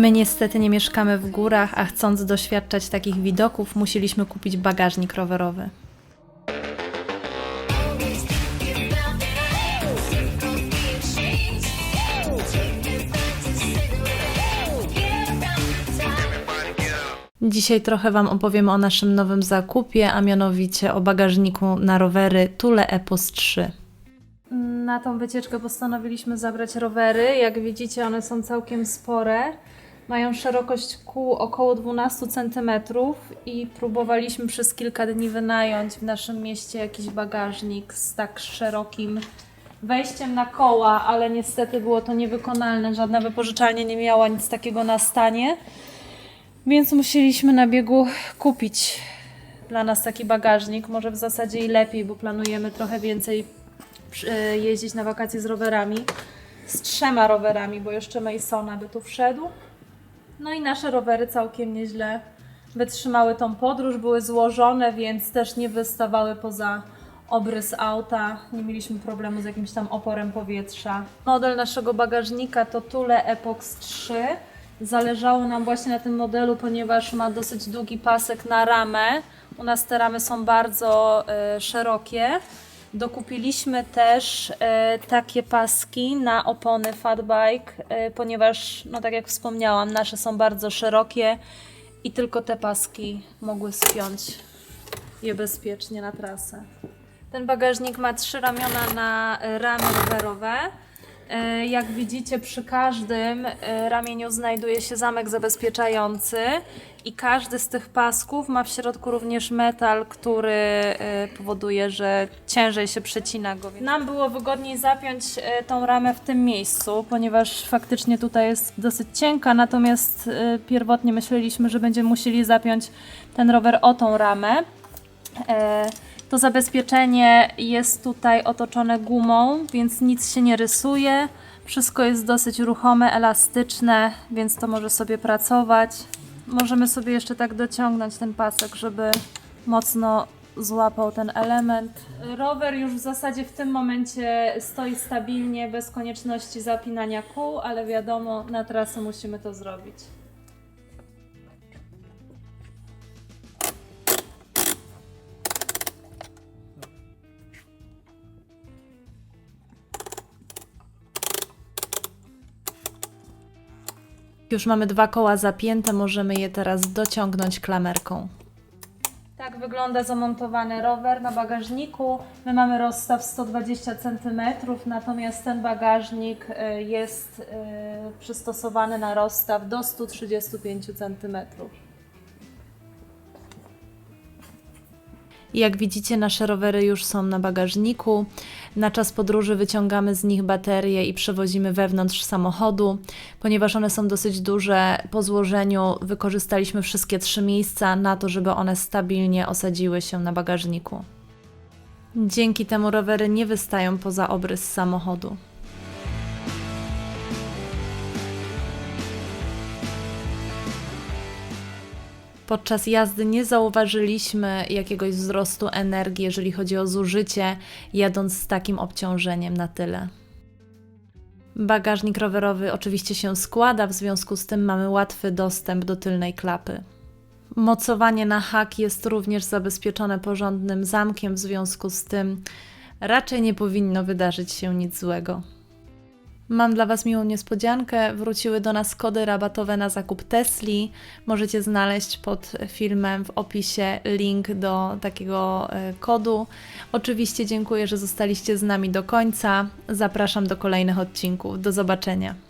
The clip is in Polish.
My niestety nie mieszkamy w górach, a chcąc doświadczać takich widoków, musieliśmy kupić bagażnik rowerowy. Dzisiaj trochę Wam opowiemy o naszym nowym zakupie, a mianowicie o bagażniku na rowery Tule Epos 3. Na tą wycieczkę postanowiliśmy zabrać rowery. Jak widzicie, one są całkiem spore. Mają szerokość kół około 12 cm i próbowaliśmy przez kilka dni wynająć w naszym mieście jakiś bagażnik z tak szerokim wejściem na koła, ale niestety było to niewykonalne. Żadna wypożyczalnia nie miała nic takiego na stanie. Więc musieliśmy na biegu kupić dla nas taki bagażnik. Może w zasadzie i lepiej, bo planujemy trochę więcej e, jeździć na wakacje z rowerami. Z trzema rowerami, bo jeszcze Masona by tu wszedł. No i nasze rowery całkiem nieźle wytrzymały tą podróż, były złożone, więc też nie wystawały poza obrys auta. Nie mieliśmy problemu z jakimś tam oporem powietrza. Model naszego bagażnika to Thule Epox 3. Zależało nam właśnie na tym modelu, ponieważ ma dosyć długi pasek na ramę. U nas te ramy są bardzo e, szerokie. Dokupiliśmy też e, takie paski na opony fatbike, e, ponieważ, no tak jak wspomniałam, nasze są bardzo szerokie i tylko te paski mogły spiąć je bezpiecznie na trasę. Ten bagażnik ma trzy ramiona na ramy rowerowe. E, Jak widzicie, przy każdym e, ramieniu znajduje się zamek zabezpieczający i każdy z tych pasków ma w środku również metal, który e, powoduje, że ciężej się przecina go. Nam było wygodniej zapiąć tą ramę w tym miejscu, ponieważ faktycznie tutaj jest dosyć cienka, natomiast pierwotnie myśleliśmy, że będziemy musieli zapiąć ten rower o tą ramę. To zabezpieczenie jest tutaj otoczone gumą, więc nic się nie rysuje. Wszystko jest dosyć ruchome, elastyczne, więc to może sobie pracować. Możemy sobie jeszcze tak dociągnąć ten pasek, żeby mocno złapał ten element. Rower już w zasadzie w tym momencie stoi stabilnie, bez konieczności zapinania kół, ale wiadomo, na trasę musimy to zrobić. Już mamy dwa koła zapięte, możemy je teraz dociągnąć klamerką. Tak wygląda zamontowany rower na bagażniku. My mamy rozstaw 120 cm, natomiast ten bagażnik y, jest y, przystosowany na rozstaw do 135 cm. Jak widzicie, nasze rowery już są na bagażniku. Na czas podróży wyciągamy z nich baterie i przewozimy wewnątrz samochodu. Ponieważ one są dosyć duże, po złożeniu wykorzystaliśmy wszystkie trzy miejsca na to, żeby one stabilnie osadziły się na bagażniku. Dzięki temu rowery nie wystają poza obrys samochodu. Podczas jazdy nie zauważyliśmy jakiegoś wzrostu energii, jeżeli chodzi o zużycie, jadąc z takim obciążeniem na tyle. Bagażnik rowerowy oczywiście się składa, w związku z tym mamy łatwy dostęp do tylnej klapy. Mocowanie na hak jest również zabezpieczone porządnym zamkiem, w związku z tym raczej nie powinno wydarzyć się nic złego. Mam dla Was miłą niespodziankę. Wróciły do nas kody rabatowe na zakup Tesli. Możecie znaleźć pod filmem w opisie link do takiego e, kodu. Oczywiście dziękuję, że zostaliście z nami do końca. Zapraszam do kolejnych odcinków. Do zobaczenia.